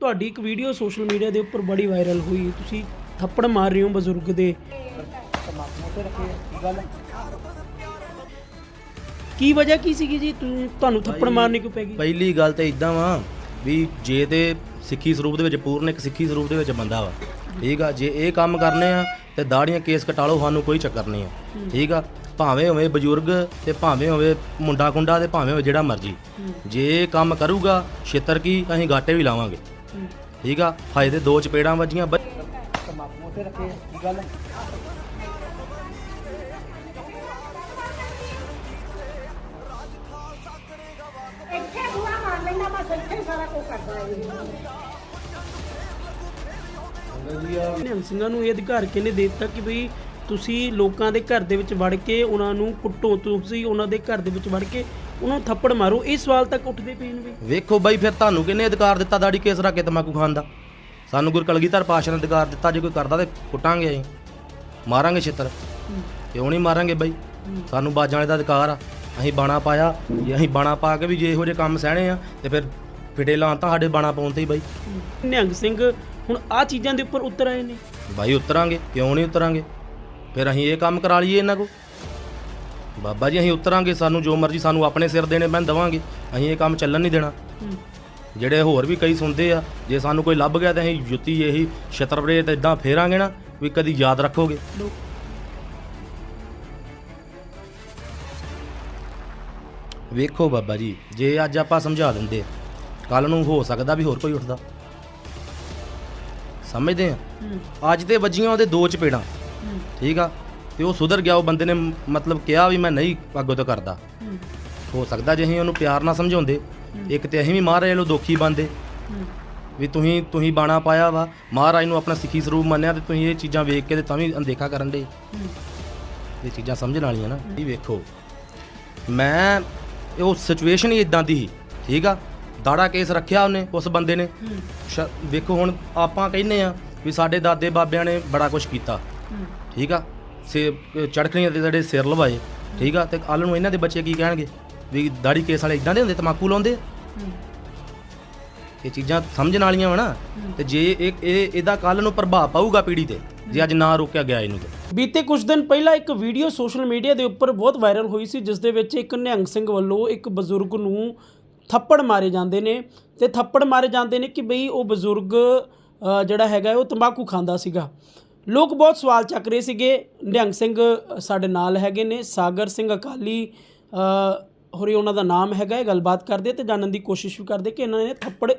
ਤੁਹਾਡੀ ਇੱਕ video social media ਦੇ ਉੱਪਰ ਬੜੀ ਵਾਇਰਲ ਹੋਈ। ਤੁਸੀਂ ਥੱਪੜ ਮਾਰ ਰਹੇ ਹੋ ਬਜ਼ੁਰਗ ਦੇ। ਕੀ ਵਜ੍ਹਾ ਕੀ ਸੀਗੀ ਜੀ? ਤੁ- ਤੁਹਾਨੂੰ ਥੱਪੜ ਮਾਰਨੀ ਕਿਉਂ ਪੈ ਗਈ? ਪਹਿਲੀ ਗੱਲ ਤੇ ਇਦਾਂ ਵਾ ਵੀ ਜੇ ਤੇ ਸਿੱਖੀ ਸਰੂਪ ਦੇ ਵਿੱਚ ਪੂਰਨ ਇੱਕ ਸਿੱਖੀ ਸਰੂਪ ਦੇ ਵਿੱਚ ਬੰਦਾ ਵਾ। ਠੀਕ ਆ? ਜੇ ਇਹ ਕੰਮ ਕਰਨੇ ਆ ਤੇ ਦਾੜੀਆਂ ਕੇਸ ਕਟਾ ਲਓ ਸਾਨੂੰ ਕੋਈ ਚੱਕਰ ਨਹੀਂ ਆ। ਠੀਕ ਆ? ਭਾਵੇਂ ਹੋਵੇ ਬਜ਼ੁਰਗ ਤੇ ਭਾਵੇਂ ਹੋਵੇ ਮੁੰਡਾ ਕੁੰਡਾ ਤੇ ਭਾਵੇਂ ਹੋਵੇ ਜਿਹੜਾ ਮਰਜ਼ੀ। ਜੇ ਇਹ ਕੰਮ ਕਰੂਗਾ ਛੇਤਰ ਕੀ ਅਸੀਂ ਗਾਟੇ ਵੀ ਲਾਵਾਂਗੇ। ਠੀਕ ਆ? ਹਜੇ ਤੇ ਦੋ ਚਪੇੜਾਂ ਵੱਜੀਆਂ ਬ- ਇੱਥੇ ਬੂਹਾ ਮਾਰ ਲੈਂਦਾ ਬਸ ਇੱਥੇ ਹੀ ਸਾਰਾ ਕੁਝ ਕਰਦਾ ਹੈ ਨਿਹੰਗ ਸਿੰਘਾਂ ਨੂੰ ਇਹ ਅਧਿਕਾਰ ਕਿਹਨੇ ਦੇ ਦਿੱਤਾ ਕਿ ਬਈ ਤੁਸੀਂ ਲੋਕਾਂ ਦੇ ਘਰ ਦੇ ਵਿੱਚ ਵੜ ਕੇ ਉਹਨਾਂ ਨੂੰ ਕੁੱਟੋ? ਤੁਸੀਂ ਉਹਨਾਂ ਦੇ ਘਰ ਦੇ ਵਿੱਚ ਵੜ ਕੇ ਉਹਨਾਂ ਨੂੰ ਥੱਪੜ ਮਾਰੋ ਇਹ ਸਵਾਲ ਤੱਕ ਉੱਠਦੇ ਪਏ ਨੇ ਵੀ। ਵੇਖੋ ਬਾਈ ਫਿਰ ਤੁਹਾਨੂੰ ਕਿਹਨੇ ਅਧਿਕਾਰ ਦਿੱਤਾ ਦਾੜੀ ਕੇਸ ਰੱਖ ਕੇ ਤਮਾਕੂ ਖਾਣ ਦਾ? ਸਾਨੂੰ ਗੁਰ ਕਲਗੀਧਰ ਪਾਸ਼ਾ ਨੇ ਅਧਿਕਾਰ ਦਿੱਤਾ ਜੇ ਕੋਈ ਕਰਦਾ ਤੇ ਕੁੱਟਾਂਗੇ ਅਸੀਂ। ਮਾਰਾਂਗੇ ਛਿੱਤਰ। ਕਿਉਂ ਨਹੀਂ ਮਾਰਾਂਗੇ ਬਾਈ? ਸਾਨੂੰ ਬਾਜਾਂ ਵਾਲੇ ਦਾ ਅਧਿਕਾਰ ਆ। ਅਸੀਂ ਬਾਣਾ ਪਾਇਆ ਜੇ ਅਸੀਂ ਬਾਣਾ ਪਾ ਕੇ ਵੀ ਜੇ ਇਹੋ ਜਿਹੇ ਕੰਮ ਸਹਿਣੇ ਆ ਤੇ ਫਿਰ ਫਿਟੇ ਲਾਂ ਤਾਂ ਸਾਡੇ ਬਾਣਾ ਪਾਉਣ ਤੇ ਹੀ ਬਾਈ। ਨਿਹੰਗ ਸਿੰਘ ਹੁਣ ਆ ਚੀਜ਼ਾਂ ਦੇ ਉੱਪਰ ਉਤਰ ਆਏ ਨੇ। ਬਾਈ ਉਤਰਾਂਗੇ। ਕਿਉਂ ਨਹੀਂ ਉਤਰਾਂਗੇ? ਫਿਰ ਅਸੀਂ ਇਹ ਕੰਮ ਕਰਾ ਲਈਏ ਇਹਨਾਂ ਕੋ ਬਾਬਾ ਜੀ ਅਸੀਂ ਉਤਰਾਂਗੇ ਸਾਨੂੰ ਜੋ ਮਰਜ਼ੀ ਸਾਨੂੰ ਆਪਣੇ ਸਿਰ ਦੇਣੇ ਪੈਣ ਦਵਾਂਗੇ। ਅਸੀਂ ਇਹ ਕੰਮ ਚੱਲਣ ਨਹੀਂ ਦੇਣਾ। ਜਿਹੜੇ ਹੋਰ ਵੀ ਕਈ ਸੁਣਦੇ ਆ ਜੇ ਸਾਨੂੰ ਕੋਈ ਲੱਭ ਗਿਆ ਤਾਂ ਅਸੀਂ ਜੁੱਤੀ ਇਹੀ ਛਤਰਪਰੇ ਤੇ ਇਦਾਂ ਫੇਰਾਂਗੇ ਨਾ ਵੀ ਕਦੀ ਯਾਦ ਰੱਖੋਗੇ। ਵੇਖੋ ਬਾਬਾ ਜੀ ਜੇ ਅੱਜ ਆਪਾਂ ਸਮਝਾ ਦਿੰਦੇ ਕੱਲ ਨੂੰ ਹੋ ਸਕਦਾ ਵੀ ਹੋਰ ਕੋਈ ਉੱਠਦਾ। ਸਮਝਦੇ ਆ? ਅੱਜ ਤੇ ਵੱਜੀਆਂ ਉਹਦੇ ਦੋ ਚਪੇੜਾਂ। ਠੀਕ ਆ? ਤੇ ਉਹ ਸੁਧਰ ਗਿਆ ਉਹ ਬੰਦੇ ਨੇ ਮਤਲਬ ਕਿਹਾ ਵੀ ਮੈਂ ਨਹੀਂ ਅੱਗੋਂ ਤੋਂ ਕਰਦਾ। ਹੋ। ਸਕਦਾ ਜੇ ਅਸੀਂ ਉਹਨੂੰ ਪਿਆਰ ਨਾਲ ਸਮਝਾਉਂਦੇ ਇੱਕ ਤੇ ਅਸੀਂ ਵੀ ਮਹਾਰਾਜ ਲੋ ਦੋਖੀ ਬੰਦੇ। ਵੀ ਤੁਸੀਂ ਤੁਸੀਂ ਬਾਣਾ ਪਾਇਆ ਵਾ ਮਹਾਰਾਜ ਨੂੰ ਆਪਣਾ ਸਿੱਖੀ ਸਰੂਪ ਮੰਨਿਆ ਤੇ ਤੁਸੀਂ ਇਹ ਚੀਜ਼ਾਂ ਵੇਖ ਕੇ ਤੇ ਤਾਂ ਵੀ ਅਣਦੇਖਾ ਕਰਨ ਦੇ। ਇਹ ਚੀਜ਼ਾਂ ਸਮਝਣ ਵਾਲੀਆਂ ਨਾ। ਇਹ ਵੇਖੋ ਮੈਂ ਉਹ ਸਿਚੁਏਸ਼ਨ ਹੀ ਇਦਾਂ ਦੀ ਸੀ ਠੀਕ ਆ? ਦਾੜਾ ਕੇਸ ਰੱਖਿਆ ਉਹਨੇ ਉਸ ਬੰਦੇ ਨੇ। ਵੇਖੋ ਹੁਣ ਆਪਾਂ ਕਹਿੰਨੇ ਆ ਵੀ ਸਾਡੇ ਦਾਦੇ ਬਾਬਿਆਂ ਨੇ ਬੜਾ ਕੁਝ ਕੀਤਾ। ਠੀਕ ਆ? ਸੇ ਚੜਖਣੀਆਂ ਦੇ ਜਿਹੜੇ ਸਿਰ ਲਵਾਏ ਠੀਕ ਆ? ਤੇ ਕੱਲ ਨੂੰ ਇਹਨਾਂ ਦੇ ਬੱਚੇ ਕੀ ਕਹਿਣਗੇ? ਵੀ ਦਾੜੀ ਕੇਸ ਵਾਲੇ ਇਦਾਂ ਦੇ ਹੁੰਦੇ ਤਮਾਕੂ ਲਾਉਂਦੇ? ਇਹ ਚੀਜ਼ਾਂ ਸਮਝਣ ਵਾਲੀਆਂ ਵਾ ਨਾ। ਤੇ ਜੇ ਇਹ ਇਹ ਇਹਦਾ ਕੱਲ ਨੂੰ ਪ੍ਰਭਾਵ ਪਾਊਗਾ ਪੀੜੀ ਤੇ ਜੇ ਅੱਜ ਨਾ ਰੋਕਿਆ ਗਿਆ ਇਹਨੂੰ ਤੇ। ਬੀਤੇ ਕੁਝ ਦਿਨ ਪਹਿਲਾਂ ਇੱਕ ਵੀਡੀਓ ਸੋਸ਼ਲ ਮੀਡੀਆ ਦੇ ਉੱਪਰ ਬਹੁਤ ਵਾਇਰਲ ਹੋਈ ਸੀ ਜਿਸ ਦੇ ਵਿੱਚ ਇੱਕ ਨਿਹੰਗ ਸਿੰਘ ਵੱਲੋਂ ਇੱਕ ਬਜ਼ੁਰਗ ਨੂੰ ਥੱਪੜ ਮਾਰੇ ਜਾਂਦੇ ਨੇ। ਤੇ ਥੱਪੜ ਮਾਰੇ ਜਾਂਦੇ ਨੇ ਕਿ ਬਈ ਉਹ ਬਜ਼ੁਰਗ ਜਿਹੜਾ ਹੈਗਾ ਉਹ ਤੰਬਾਕੂ ਖਾਂਦਾ ਸੀਗਾ। ਲੋਕ ਬਹੁਤ ਸਵਾਲ ਚੱਕ ਰਹੇ ਸੀਗੇ। ਨਿਹੰਗ ਸਿੰਘ ਸਾਡੇ ਨਾਲ ਹੈਗੇ ਨੇ। ਸਾਗਰ ਸਿੰਘ ਅਕਾਲੀ ਅ, ਹੋਰੀ ਉਹਨਾਂ ਦਾ ਨਾਮ ਹੈਗਾ ਇਹ ਗੱਲਬਾਤ ਕਰਦੇ ਤੇ ਜਾਣਨ ਦੀ ਕੋਸ਼ਿਸ਼ ਵੀ ਕਰਦੇ ਕਿ ਇਹਨਾਂ ਨੇ ਥੱਪੜ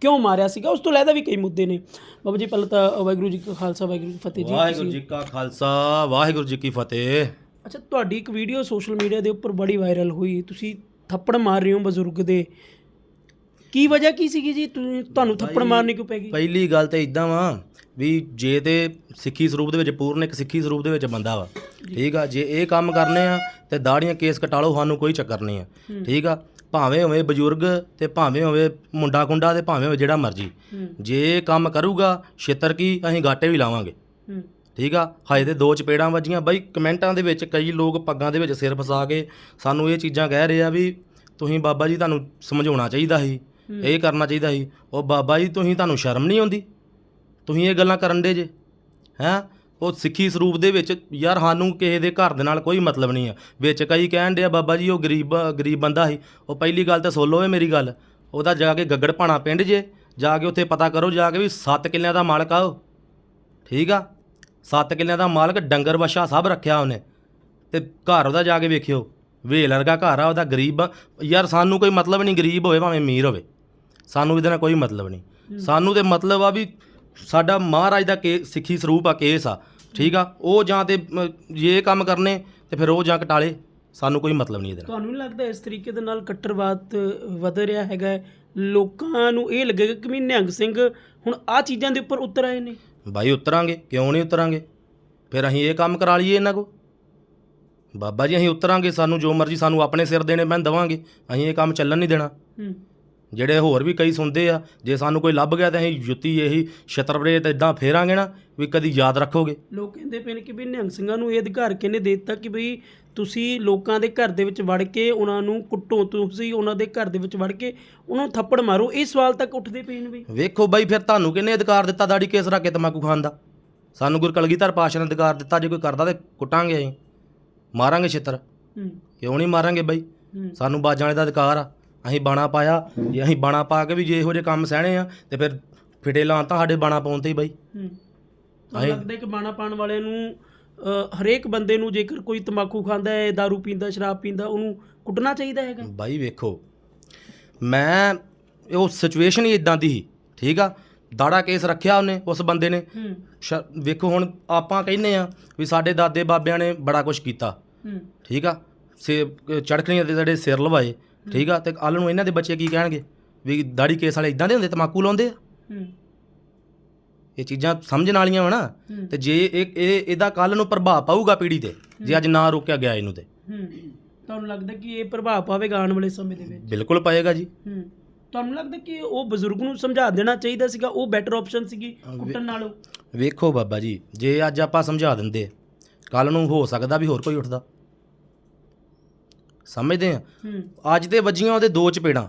ਕਿਉਂ ਮਾਰਿਆ ਸੀਗਾ। ਉਸ ਤੋਂ ਇਲਾਵਾ ਵੀ ਕਈ ਮੁੱਦੇ ਨੇ। ਬਾਬਾ ਜੀ ਪਹਿਲਾਂ ਤਾਂ ਵਾਹਿਗੁਰੂ ਜੀ ਕਾ ਖਾਲਸਾ ਵਾਹਿਗੁਰੂ ਜੀ ਕੀ ਫਤਿਹ ਜੀ। ਵਾਹਿਗੁਰੂ ਜੀ ਕਾ ਖਾਲਸਾ ਵਾਹਿਗੁਰੂ ਜੀ ਕੀ ਫਤਿਹ। ਅੱਛਾ ਤੁਹਾਡੀ ਇੱਕ ਵੀਡੀਓ ਸੋਸ਼ਲ ਮੀਡੀਆ ਦੇ ਉੱਪਰ ਬੜੀ ਵਾਇਰਲ ਹੋਈ। ਤੁਸੀਂ ਥੱਪੜ ਮਾਰ ਰਹੇ ਹੋ ਬਜ਼ੁਰਗ ਦੇ। ਕੀ ਵਜ੍ਹਾ ਕੀ ਸੀਗੀ ਜੀ? ਤੁਹਾਨੂੰ ਥੱਪੜ ਮਾਰਨੀ ਕਿਉਂ ਪੈ ਗਈ? ਪਹਿਲੀ ਗੱਲ ਤੇ ਇਦਾਂ ਵਾ ਵੀ ਜੇ ਤੇ ਸਿੱਖੀ ਸਰੂਪ ਦੇ ਵਿੱਚ ਪੂਰਨ ਇੱਕ ਸਿੱਖੀ ਸਰੂਪ ਦੇ ਵਿੱਚ ਬੰਦਾ ਵਾ ਠੀਕ ਆ? ਜੇ ਇਹ ਕੰਮ ਕਰਨੇ ਆ ਤੇ ਦਾੜੀਆਂ ਕੇਸ ਕਟਾ ਲਓ ਸਾਨੂੰ ਕੋਈ ਚੱਕਰ ਨਹੀਂ ਆ ਠੀਕ ਆ? ਭਾਵੇਂ ਹੋਵੇ ਬਜ਼ੁਰਗ ਤੇ ਭਾਵੇਂ ਹੋਵੇ ਮੁੰਡਾ ਕੁੰਡਾ ਤੇ ਭਾਵੇਂ ਹੋਵੇ ਜਿਹੜਾ ਮਰਜ਼ੀ ਜੇ ਇਹ ਕੰਮ ਕਰੂਗਾ ਛੇਤਰ ਕੀ ਅਸੀਂ ਗਾਟੇ ਵੀ ਲਾਵਾਂਗੇ ਹੂੰ। ਠੀਕ ਆ? ਹਜੇ ਤੇ ਦੋ ਚਪੇੜਾਂ ਵੱਜੀਆਂ ਬਾਈ ਕਮੈਂਟਾਂ ਦੇ ਵਿੱਚ ਕਈ ਲੋਕ ਪੱਗਾਂ ਦੇ ਵਿੱਚ ਸਿਰ ਫਸਾ ਕੇ ਸਾਨੂੰ ਇਹ ਚੀਜ਼ਾਂ ਕਹਿ ਰਹੇ ਆ ਵੀ ਤੁਸੀਂ ਬਾਬਾ ਜੀ ਤੁਹਾਨੂੰ ਸਮਝਾਉਣਾ ਚਾਹੀਦਾ ਸੀ ਇਹ ਕਰਨਾ ਚਾਹੀਦਾ ਸੀ। ਉਹ ਬਾਬਾ ਜੀ ਤੁਸੀਂ ਤੁਹਾਨੂੰ ਸ਼ਰਮ ਨਹੀਂ ਆਉਂਦੀ? ਤੁਸੀਂ ਇਹ ਗੱਲਾਂ ਕਰਨ ਦੇ ਜੇ ਹੈਂ? ਉਹ ਸਿੱਖੀ ਸਰੂਪ ਦੇ ਵਿੱਚ ਯਾਰ ਸਾਨੂੰ ਕਿਸੇ ਦੇ ਘਰ ਦੇ ਨਾਲ ਕੋਈ ਮਤਲਬ ਨਹੀਂ ਆ। ਵਿੱਚ ਕਈ ਕਹਿਣ ਦੇ ਆ ਬਾਬਾ ਜੀ ਉਹ ਗਰੀਬ ਗਰੀਬ ਬੰਦਾ ਸੀ। ਉਹ ਪਹਿਲੀ ਗੱਲ ਤਾਂ ਸੁਣ ਲਓ ਇਹ ਮੇਰੀ ਗੱਲ। ਉਹਦਾ ਜਾ ਕੇ ਗੱਗੜ ਭਾਣਾ ਪਿੰਡ ਜੇ ਜਾ ਕੇ ਉੱਥੇ ਪਤਾ ਕਰੋ ਜਾ ਕੇ ਵੀ 7 ਕਿੱਲਿਆਂ ਦਾ ਮਾਲਕ ਆ ਉਹ। ਠੀਕ ਆ? 7 ਕਿੱਲਿਆਂ ਦਾ ਮਾਲਕ ਡੰਗਰ ਵਛਾ ਸਭ ਰੱਖਿਆ ਉਹਨੇ। ਤੇ ਘਰ ਉਹਦਾ ਜਾ ਕੇ ਵੇਖਿਓ। ਵੇਲ ਵਰਗਾ ਘਰ ਆ ਉਹਦਾ ਗਰੀਬ। ਯਾਰ ਸਾਨੂੰ ਕੋਈ ਮਤਲਬ ਨਹੀਂ ਗਰੀਬ ਹੋਵੇ ਭਾਵੇਂ ਅਮੀਰ ਹੋਵੇ। ਸਾਨੂੰ ਇਹਦੇ ਨਾਲ ਕੋਈ ਮਤਲਬ ਨਹੀਂ। ਸਾਨੂੰ ਤੇ ਮਤਲਬ ਆ ਵੀ ਸਾਡਾ ਮਹਾਰਾਜ ਦਾ ਕੇ ਸਿੱਖੀ ਸਰੂਪ ਆ ਕੇਸ ਆ ਠੀਕ ਆ? ਉਹ ਜਾਂ ਤੇ ਮ, ਜੇ ਇਹ ਕੰਮ ਕਰਨੇ ਤੇ ਫਿਰ ਉਹ ਜਾਂ ਕਟਾਲੇ ਸਾਨੂੰ ਕੋਈ ਮਤਲਬ ਨਹੀਂ ਇਹਦੇ ਨਾਲ। ਤੁਹਾਨੂੰ ਨਹੀਂ ਲੱਗਦਾ ਇਸ ਤਰੀਕੇ ਦੇ ਨਾਲ ਕੱਟਰਵਾਦ ਵਧ ਰਿਹਾ ਹੈਗਾ ਹੈ? ਲੋਕਾਂ ਨੂੰ ਇਹ ਲੱਗੇਗਾ ਕਿ ਵੀ ਨਿਹੰਗ ਸਿੰਘ ਹੁਣ ਆ ਚੀਜ਼ਾਂ ਦੇ ਉੱਪਰ ਉਤਰ ਆਏ ਨੇ। ਬਾਈ ਉਤਰਾਂਗੇ ਕਿਉਂ ਨਹੀਂ ਉਤਰਾਂਗੇ? ਫਿਰ ਅਸੀਂ ਇਹ ਕੰਮ ਕਰਾ ਲਈਏ ਇਹਨਾਂ ਕੋ ਬਾਬਾ ਜੀ ਅਸੀਂ ਉਤਰਾਂਗੇ ਸਾਨੂੰ ਜੋ ਮਰਜ਼ੀ ਸਾਨੂੰ ਆਪਣੇ ਸਿਰ ਦੇਣੇ ਪੈਣ ਦਵਾਂਗੇ। ਅਸੀਂ ਇਹ ਕੰਮ ਚੱਲਣ ਨਹੀਂ ਦੇਣਾ। ਹੂੰ। ਜਿਹੜੇ ਹੋਰ ਵੀ ਕਈ ਸੁਣਦੇ ਆ ਜੇ ਸਾਨੂੰ ਕੋਈ ਲੱਭ ਗਿਆ ਤਾਂ ਅਸੀਂ ਜੁੱਤੀ ਇਹੀ ਛਤਰਪਰੇ ਤੇ ਇਦਾਂ ਫੇਰਾਂਗੇ ਨਾ ਵੀ ਕਦੀ ਯਾਦ ਰੱਖੋਗੇ। ਲੋਕ ਕਹਿੰਦੇ ਪਏ ਨੇ ਕਿ ਵੀ ਨਿਹੰਗ ਸਿੰਘਾਂ ਨੂੰ ਇਹ ਅਧਿਕਾਰ ਕਿਹਨੇ ਦੇ ਦਿੱਤਾ ਕਿ ਬਈ ਤੁਸੀਂ ਲੋਕਾਂ ਦੇ ਘਰ ਦੇ ਵਿੱਚ ਵੜ ਕੇ ਉਹਨਾਂ ਨੂੰ ਕੁੱਟੋ ਤੁਸੀਂ ਉਹਨਾਂ ਦੇ ਘਰ ਦੇ ਵਿੱਚ ਵੜ ਕੇ ਉਹਨਾਂ ਨੂੰ ਥੱਪੜ ਮਾਰੋ। ਇਹ ਸਵਾਲ ਤੱਕ ਉੱਠਦੇ ਪਏ ਨੇ ਵੀ। ਵੇਖੋ ਬਾਈ ਫਿਰ ਤੁਹਾਨੂੰ ਕਿਹਨੇ ਅਧਿਕਾਰ ਦਿੱਤਾ ਦਾੜੀ ਕੇਸ ਰੱਖ ਕੇ ਤਮਾਕੂ ਖਾਣ ਦਾ? ਸਾਨੂੰ ਗੁਰ ਕਲਗੀਧਰ ਪਾਸ਼ਾ ਨੇ ਅਧਿਕਾਰ ਦਿੱਤਾ ਜੇ ਕੋਈ ਕਰਦਾ ਤੇ ਕੁੱਟਾਂਗੇ ਅਸੀਂ। ਮਾਰਾਂਗੇ ਛਿੱਤਰ। ਹੂੰ। ਕਿਉਂ ਨਹੀਂ ਮਾਰਾਂਗੇ ਬਾਈ? ਸਾਨੂੰ ਬਾਜਾਂ ਵਾਲੇ ਦਾ ਅਧਿਕਾਰ ਆ। ਅਸੀਂ ਬਾਣਾ ਪਾਇਆ ਜੇ ਅਸੀਂ ਬਾਣਾ ਪਾ ਕੇ ਵੀ ਜੇ ਇਹੋ ਜਿਹੇ ਕੰਮ ਸਹਿਣੇ ਆ ਤੇ ਫਿਰ ਫਿਟੇ ਲਾਂ ਤਾਂ ਸਾਡੇ ਬਾਣਾ ਪਾਉਣ ਤੇ ਹੀ ਬਾਈ। ਹੂੰ। ਤਾਂ ਲੱਗਦਾ ਕਿ ਬਾਣਾ ਪਾਣ ਵਾਲੇ ਨੂੰ ਅ, ਹਰੇਕ ਬੰਦੇ ਨੂੰ ਜੇਕਰ ਕੋਈ ਤੰਬਾਕੂ ਖਾਂਦਾ ਹੈ दारू ਪੀਂਦਾ ਸ਼ਰਾਬ ਪੀਂਦਾ ਉਹਨੂੰ ਕੁੱਟਣਾ ਚਾਹੀਦਾ ਹੈਗਾ। ਬਾਈ ਵੇਖੋ ਮੈਂ ਉਹ ਸਿਚੁਏਸ਼ਨ ਹੀ ਇਦਾਂ ਦੀ ਸੀ ਠੀਕ ਆ? ਦਾੜਾ ਕੇਸ ਰੱਖਿਆ ਉਹਨੇ ਉਸ ਬੰਦੇ ਨੇ। ਹੂੰ। ਸ਼- ਵੇਖੋ ਹੁਣ ਆਪਾਂ ਕਹਿੰਦੇ ਆ ਵੀ ਸਾਡੇ ਦਾਦੇ ਬਾਬਿਆਂ ਨੇ ਬੜਾ ਕੁਝ ਕੀਤਾ। ਹੂੰ। ਠੀਕ ਆ? ਸੇ ਚੜਕਣੀਆਂ ਦੇ ਜਿਹੜੇ ਸਿਰ ਲਵਾਏ ਠੀਕ ਆ? ਤੇ ਕੱਲ ਨੂੰ ਇਹਨਾਂ ਦੇ ਬੱਚੇ ਕੀ ਕਹਿਣਗੇ? ਵੀ ਦਾੜੀ ਕੇਸ ਵਾਲੇ ਇਦਾਂ ਦੇ ਹੁੰਦੇ ਤਮਾਕੂ ਲਾਉਂਦੇ ਆ? ਹੂੰ। ਇਹ ਚੀਜ਼ਾਂ ਸਮਝਣ ਵਾਲੀਆਂ ਵਾ ਨਾ। ਤੇ ਜੇ ਇਹ ਇਹ ਇਹਦਾ ਕੱਲ ਨੂੰ ਪ੍ਰਭਾਵ ਪਾਊਗਾ ਪੀੜ੍ਹੀ ਤੇ ਜੇ ਅੱਜ ਨਾ ਰੋਕਿਆ ਗਿਆ ਇਹਨੂੰ ਤੇ। ਹੂੰ। ਤੁਹਾਨੂੰ ਲੱਗਦਾ ਕਿ ਇਹ ਪ੍ਰਭਾਵ ਪਾਵੇਗਾ ਆਉਣ ਵਾਲੇ ਸਮੇਂ ਦੇ ਵਿੱਚ? ਬਿਲਕੁਲ ਪਏਗਾ ਜੀ। ਹੂੰ। ਤੁਹਾਨੂੰ ਲੱਗਦਾ ਕਿ ਉਹ ਬਜ਼ੁਰਗ ਨੂੰ ਸਮਝਾ ਦੇਣਾ ਚਾਹੀਦਾ ਸੀਗਾ? ਉਹ ਬੈਟਰ ਆਪਸ਼ਨ ਸੀਗੀ ਕੁੱਟਣ ਨਾਲੋਂ? ਵੇਖੋ ਬਾਬਾ ਜੀ ਜੇ ਅੱਜ ਆਪਾਂ ਸਮਝਾ ਦਿੰਦੇ ਕੱਲ ਨੂੰ ਹੋ ਸਕਦਾ ਵੀ ਹੋਰ ਕੋਈ ਉੱਠਦਾ। ਸਮਝਦੇ ਆ। ਅੱਜ ਤੇ ਵੱਜੀਆਂ ਉਹਦੇ ਦੋ ਚਪੇੜਾਂ।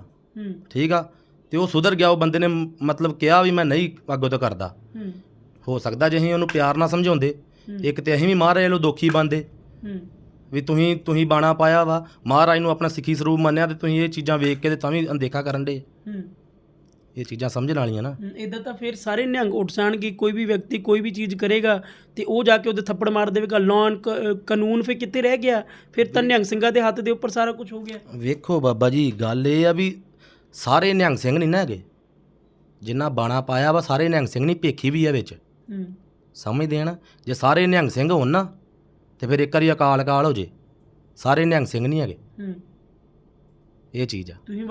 ਠੀਕ ਆ? ਤੇ ਉਹ ਸੁਧਰ ਗਿਆ ਉਹ ਬੰਦੇ ਨੇ ਮਤਲਬ ਕਿਹਾ ਵੀ ਮੈਂ ਨਹੀਂ ਅੱਗੋਂ ਤੋਂ ਕਰਦਾ। ਹੂੰ। ਸਕਦਾ ਜੇ ਅਸੀਂ ਉਹਨੂੰ ਪਿਆਰ ਨਾਲ ਸਮਝਾਉਂਦੇ। ਇੱਕ ਤੇ ਅਸੀਂ ਵੀ ਮਹਾਰਾਜ ਨੂੰ ਦੋਖੀ ਬੰਦੇ। ਵੀ ਤੁਸੀਂ ਤੁਸੀਂ ਬਾਣਾ ਪਾਇਆ ਵਾ। ਮਹਾਰਾਜ ਨੂੰ ਆਪਣਾ ਸਿੱਖੀ ਸਰੂਪ ਮੰਨਿਆ ਤੇ ਤੁਸੀਂ ਇਹ ਚੀਜ਼ਾਂ ਵੇਖ ਕੇ ਤੇ ਤਾਂ ਵੀ ਅਣਦੇਖਾ ਕਰਨ ਦੇ। ਇਹ ਚੀਜ਼ਾਂ ਸਮਝਣ ਵਾਲੀਆਂ ਨਾ। ਇਦਾਂ ਤਾਂ ਫਿਰ ਸਾਰੇ ਨਿਹੰਗ ਉੱਠ ਜਾਣਗੇ ਕੋਈ ਵੀ ਵਿਅਕਤੀ ਕੋਈ ਵੀ ਚੀਜ਼ ਕਰੇਗਾ ਤੇ ਉਹ ਜਾ ਕੇ ਉਹਦੇ ਥੱਪੜ ਮਾਰ ਦੇਵੇਗਾ ਲੋਨ ਕਾਨੂੰਨ ਫਿਰ ਕਿੱਥੇ ਰਹਿ ਗਿਆ? ਫਿਰ ਤਾਂ ਨਿਹੰਗ ਸਿੰਘਾਂ ਦੇ ਹੱਥ ਦੇ ਉੱਪਰ ਸਾਰਾ ਕੁਝ ਹੋ ਗਿਆ। ਵੇਖੋ ਬਾਬਾ ਜੀ ਗੱਲ ਇਹ ਆ ਵੀ ਸਾਰੇ ਨਿਹੰਗ ਸਿੰਘ ਨਹੀਂ ਨਾ ਹੈਗੇ। ਜਿੰਨਾ ਬਾਣਾ ਪਾਇਆ ਵਾ ਸਾਰੇ ਨਿਹੰਗ ਸਿੰਘ ਨਹੀਂ ਭੇਖੀ ਵੀ ਆ ਵਿੱਚ। ਹੂੰ। ਸਮਝਦੇ ਆ ਨਾ ਜੇ ਸਾਰੇ ਨਿਹੰਗ ਸਿੰਘ ਹੋਣ ਨਾ ਤੇ ਫਿਰ ਇੱਕ ਵਾਰੀ ਅਕਾਲ ਅਕਾਲ ਹੋ ਜੇ। ਸਾਰੇ ਨਿਹੰਗ ਸਿੰਘ ਨਹੀਂ ਹੈਗੇ। ਹੂੰ। ਇਹ ਚੀਜ਼ ਆ। ਤੁਸੀਂ